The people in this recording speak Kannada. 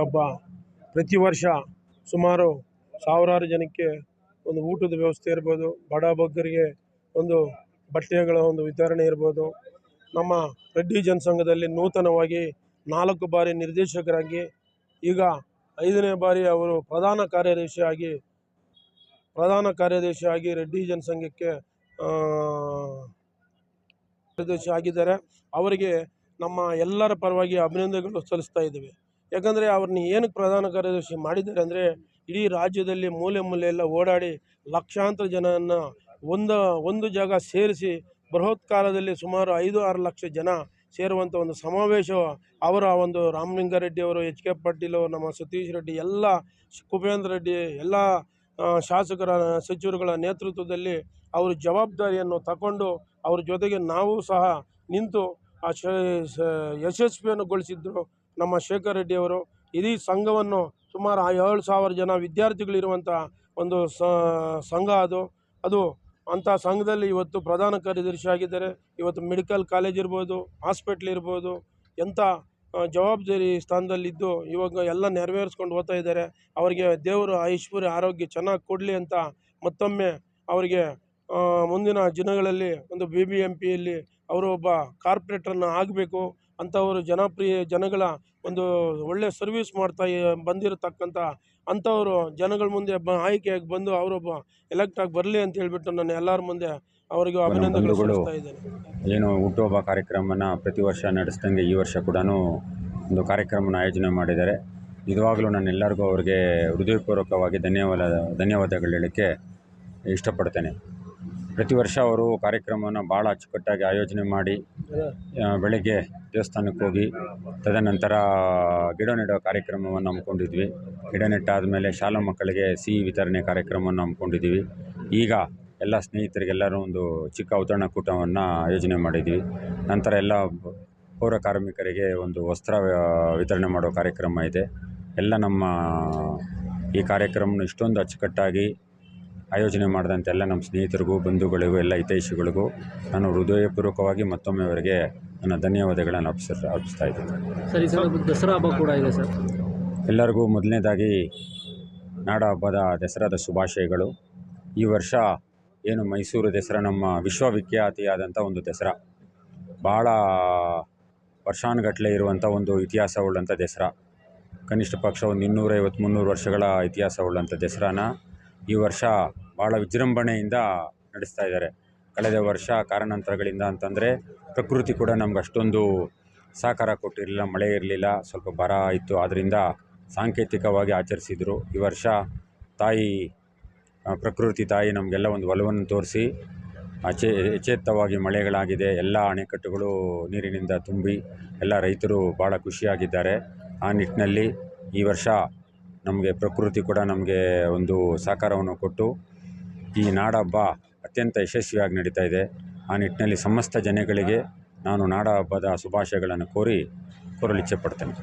ಹಬ್ಬ. ಪ್ರತಿ ವರ್ಷ ಸುಮಾರು ಸಾವಿರಾರು ಜನಕ್ಕೆ ಒಂದು ಊಟದ ವ್ಯವಸ್ಥೆ ಇರ್ಬೋದು, ಬಡ ಬಗ್ಗರಿಗೆ ಒಂದು ಬಟ್ಟೆಗಳ ಒಂದು ವಿತರಣೆ ಇರ್ಬೋದು. ನಮ್ಮ ರೆಡ್ಡಿ ಜನಸಂಘದಲ್ಲಿ ನೂತನವಾಗಿ ನಾಲ್ಕು ಬಾರಿ ನಿರ್ದೇಶಕರಾಗಿ, ಈಗ ಐದನೇ ಬಾರಿ ಅವರು ಪ್ರಧಾನ ಕಾರ್ಯದರ್ಶಿಯಾಗಿ ಪ್ರಧಾನ ಕಾರ್ಯದರ್ಶಿಯಾಗಿ ರೆಡ್ಡಿ ಜನಸಂಘಕ್ಕೆ ಕಾರ್ಯದರ್ಶಿ ಆಗಿದ್ದಾರೆ ಅವರಿಗೆ ನಮ್ಮ ಎಲ್ಲರ ಪರವಾಗಿ ಅಭಿನಂದನೆಗಳು ಸಲ್ಲಿಸ್ತಾ ಇದ್ದೇವೆ. ಯಾಕಂದರೆ ಅವ್ರನ್ನ ಏನಕ್ಕೆ ಪ್ರಧಾನ ಕಾರ್ಯದರ್ಶಿ ಮಾಡಿದ್ದಾರೆ ಅಂದರೆ ಇಡೀ ರಾಜ್ಯದಲ್ಲಿ ಮೂಲೆ ಮೂಲೆ ಎಲ್ಲ ಓಡಾಡಿ ಲಕ್ಷಾಂತರ ಜನರನ್ನು ಒಂದು ಒಂದು ಜಾಗ ಸೇರಿಸಿ ಬೃಹತ್ ಕಾಲದಲ್ಲಿ ಸುಮಾರು ಐದು, ಆರು ಲಕ್ಷ ಜನ ಸೇರುವಂಥ ಒಂದು ಸಮಾವೇಶ ಅವರ ಒಂದು ರಾಮಲಿಂಗಾರೆಡ್ಡಿ ಅವರು, ಎಚ್ ಕೆ ಪಾಟೀಲು ನಮ್ಮ ಸತೀಶ್ ರೆಡ್ಡಿ, ಎಲ್ಲ ಕುಬೇಂದ್ರ ರೆಡ್ಡಿ, ಎಲ್ಲ ಶಾಸಕರ, ಸಚಿವರುಗಳ ನೇತೃತ್ವದಲ್ಲಿ ಅವರು ಜವಾಬ್ದಾರಿಯನ್ನು ತಗೊಂಡು ಅವ್ರ ಜೊತೆಗೆ ನಾವು ಸಹ ನಿಂತು ಆ ಶ ಯಶಸ್ವಿಯನ್ನು ಯಶಸ್ವಿಯನ್ನುಗೊಳಿಸಿದ್ರು ನಮ್ಮ ಶೇಖರ್ ರೆಡ್ಡಿಯವರು ಇಡೀ ಸಂಘವನ್ನು ಸುಮಾರು ಏಳು ಸಾವಿರ ಜನ ವಿದ್ಯಾರ್ಥಿಗಳಿರುವಂಥ ಒಂದು ಸಂಘ ಅದು. ಅದು ಅಂಥ ಸಂಘದಲ್ಲಿ ಇವತ್ತು ಪ್ರಧಾನ ಕಾರ್ಯದರ್ಶಿ ಆಗಿದ್ದಾರೆ. ಇವತ್ತು ಮೆಡಿಕಲ್ ಕಾಲೇಜ್ ಇರ್ಬೋದು, ಹಾಸ್ಪಿಟ್ಲ್ ಇರ್ಬೋದು, ಎಂಥ ಜವಾಬ್ದಾರಿ ಸ್ಥಾನದಲ್ಲಿದ್ದು ಇವಾಗ ಎಲ್ಲ ನೆರವೇರಿಸ್ಕೊಂಡು ಹೋಗ್ತಾ ಇದ್ದಾರೆ. ಅವರಿಗೆ ದೇವರು ಐಶ್ವರ್ಯ, ಆರೋಗ್ಯ ಚೆನ್ನಾಗಿ ಕೊಡಲಿ ಅಂತ ಮತ್ತೊಮ್ಮೆ ಅವರಿಗೆ ಮುಂದಿನ ದಿನಗಳಲ್ಲಿ ಒಂದು ಬಿ ಬಿ ಎಂ ಪಿಯಲ್ಲಿ ಅವರು ಒಬ್ಬ ಕಾರ್ಪೊರೇಟ್ರನ್ನು ಆಗಬೇಕು ಅಂಥವರು ಜನಪ್ರಿಯ ಜನಗಳ ಒಂದು ಒಳ್ಳೆಯ ಸರ್ವಿಸ್ ಮಾಡ್ತಾ ಬಂದಿರತಕ್ಕಂಥ ಅಂಥವರು ಜನಗಳ ಮುಂದೆ ಬ ಆಯ್ಕೆಯಾಗಿ ಬಂದು ಅವರೊಬ್ಬ ಎಲೆಕ್ಟ್ ಆಗಿ ಬರಲಿ ಅಂತ ಹೇಳಿಬಿಟ್ಟು ನಾನು ಎಲ್ಲರ ಮುಂದೆ ಅವರಿಗೆ ಅಭಿನಂದನೆಗಳು ಬಂಧುಗಳು ಸಲ್ಲಿಸ್ತಾ ಇದ್ದೇನೆ. ಏನು ಹುಟ್ಟುಹಬ್ಬ ಕಾರ್ಯಕ್ರಮನ ಪ್ರತಿ ವರ್ಷ ನಡೆಸ್ದಂಗೆ ಈ ವರ್ಷ ಕೂಡ ಒಂದು ಕಾರ್ಯಕ್ರಮನ ಆಯೋಜನೆ ಮಾಡಿದ್ದಾರೆ. ನಿಜವಾಗಲೂ ನಾನು ಎಲ್ಲರಿಗೂ ಅವ್ರಿಗೆ ಹೃದಯಪೂರ್ವಕವಾಗಿ ಧನ್ಯವಾದ ಧನ್ಯವಾದಗಳು ಹೇಳೋಕ್ಕೆ ಇಷ್ಟಪಡ್ತೇನೆ. ಪ್ರತಿ ವರ್ಷ ಅವರು ಕಾರ್ಯಕ್ರಮವನ್ನು ಭಾಳ ಅಚ್ಚುಕಟ್ಟಾಗಿ ಆಯೋಜನೆ ಮಾಡಿ ಬೆಳಗ್ಗೆ ದೇವಸ್ಥಾನಕ್ಕೆ ಹೋಗಿ, ತದನಂತರ ಗಿಡ ನೆಡೋ ಕಾರ್ಯಕ್ರಮವನ್ನು ಹಮ್ಮಿಕೊಂಡಿದ್ವಿ. ಗಿಡ ನೆಟ್ಟಾದಮೇಲೆ ಶಾಲಾ ಮಕ್ಕಳಿಗೆ ಸಿಹಿ ವಿತರಣೆ ಕಾರ್ಯಕ್ರಮವನ್ನು ಹಮ್ಮಿಕೊಂಡಿದ್ದೀವಿ ಈಗ ಎಲ್ಲ ಸ್ನೇಹಿತರಿಗೆಲ್ಲರೂ ಒಂದು ಚಿಕ್ಕ ಔತಣಕೂಟವನ್ನು ಆಯೋಜನೆ ಮಾಡಿದ್ವಿ. ನಂತರ ಎಲ್ಲ ಪೌರ ಕಾರ್ಮಿಕರಿಗೆ ಒಂದು ವಸ್ತ್ರ ವಿತರಣೆ ಮಾಡೋ ಕಾರ್ಯಕ್ರಮ ಇದೆ. ಎಲ್ಲ ನಮ್ಮ ಈ ಕಾರ್ಯಕ್ರಮನ ಇಷ್ಟೊಂದು ಅಚ್ಚುಕಟ್ಟಾಗಿ ಆಯೋಜನೆ ಮಾಡಿದಂಥ ಎಲ್ಲ ನಮ್ಮ ಸ್ನೇಹಿತರಿಗೂ ಬಂಧುಗಳಿಗೂ ಎಲ್ಲ ಹಿತೈಷಿಗಳಿಗೂ ನಾನು ಹೃದಯಪೂರ್ವಕವಾಗಿ ಮತ್ತೊಮ್ಮೆ ಅವರಿಗೆ ನನ್ನ ಧನ್ಯವಾದಗಳನ್ನು ಅರ್ಪಿಸ ಅರ್ಪಿಸ್ತಾ ಇದ್ದೀನಿ. ಸರ್ ದಸರಾ ಹಬ್ಬ ಕೂಡ ಇದೆ ಸರ್. ಎಲ್ಲರಿಗೂ ಮೊದಲನೇದಾಗಿ ನಾಡ ಹಬ್ಬದ ದಸರಾದ ಶುಭಾಶಯಗಳು. ಈ ವರ್ಷ ಏನು ಮೈಸೂರು ದಸರಾ ನಮ್ಮ ವಿಶ್ವವಿಖ್ಯಾತಿಯಾದಂಥ ಒಂದು ದಸರಾ. ಭಾಳ ವರ್ಷಾನುಗಟ್ಟಲೆ ಇರುವಂಥ ಒಂದು ಇತಿಹಾಸವುಳ್ಳಂಥ ದಸರಾ. ಕನಿಷ್ಠ ಪಕ್ಷ ಒಂದು ಇನ್ನೂರೈವತ್ತು ಮುನ್ನೂರು ವರ್ಷಗಳ ಇತಿಹಾಸವುಳ್ಳಂಥ ದಸರಾನ ಈ ವರ್ಷ ಭಾಳ ವಿಜೃಂಭಣೆಯಿಂದ ನಡೆಸ್ತಾ ಇದ್ದಾರೆ. ಕಳೆದ ವರ್ಷ ಕಾರಣಾಂತರಗಳಿಂದ ಅಂತಂದರೆ ಪ್ರಕೃತಿ ಕೂಡ ನಮ್ಗೆ ಅಷ್ಟೊಂದು ಸಹಕಾರ ಕೊಟ್ಟಿರಲಿಲ್ಲ, ಮಳೆ ಇರಲಿಲ್ಲ, ಸ್ವಲ್ಪ ಬರ ಇತ್ತು. ಆದ್ದರಿಂದ ಸಾಂಕೇತಿಕವಾಗಿ ಆಚರಿಸಿದರು. ಈ ವರ್ಷ ತಾಯಿ ಪ್ರಕೃತಿ ತಾಯಿ ನಮಗೆಲ್ಲ ಒಂದು ಒಲವನ್ನು ತೋರಿಸಿ ಅಚೆ ಎಚೇತ್ತವಾಗಿ ಮಳೆಗಳಾಗಿದೆ, ಎಲ್ಲ ಅಣೆಕಟ್ಟುಗಳು ನೀರಿನಿಂದ ತುಂಬಿ, ಎಲ್ಲ ರೈತರು ಭಾಳ ಖುಷಿಯಾಗಿದ್ದಾರೆ. ಆ ನಿಟ್ಟಿನಲ್ಲಿ ಈ ವರ್ಷ ನಮಗೆ ಪ್ರಕೃತಿ ಕೂಡ ನಮಗೆ ಒಂದು ಸಹಕಾರವನ್ನು ಕೊಟ್ಟು ಈ ನಾಡಹಬ್ಬ ಅತ್ಯಂತ ಯಶಸ್ವಿಯಾಗಿ ನಡೀತಾ ಇದೆ. ಆ ನಿಟ್ಟಿನಲ್ಲಿ ಸಮಸ್ತ ಜನಗಳಿಗೆ ನಾನು ನಾಡಹಬ್ಬದ ಶುಭಾಶಯಗಳನ್ನು ಕೋರಿ ಕೋರಲು ಇಚ್ಛೆಪಡ್ತೇನೆ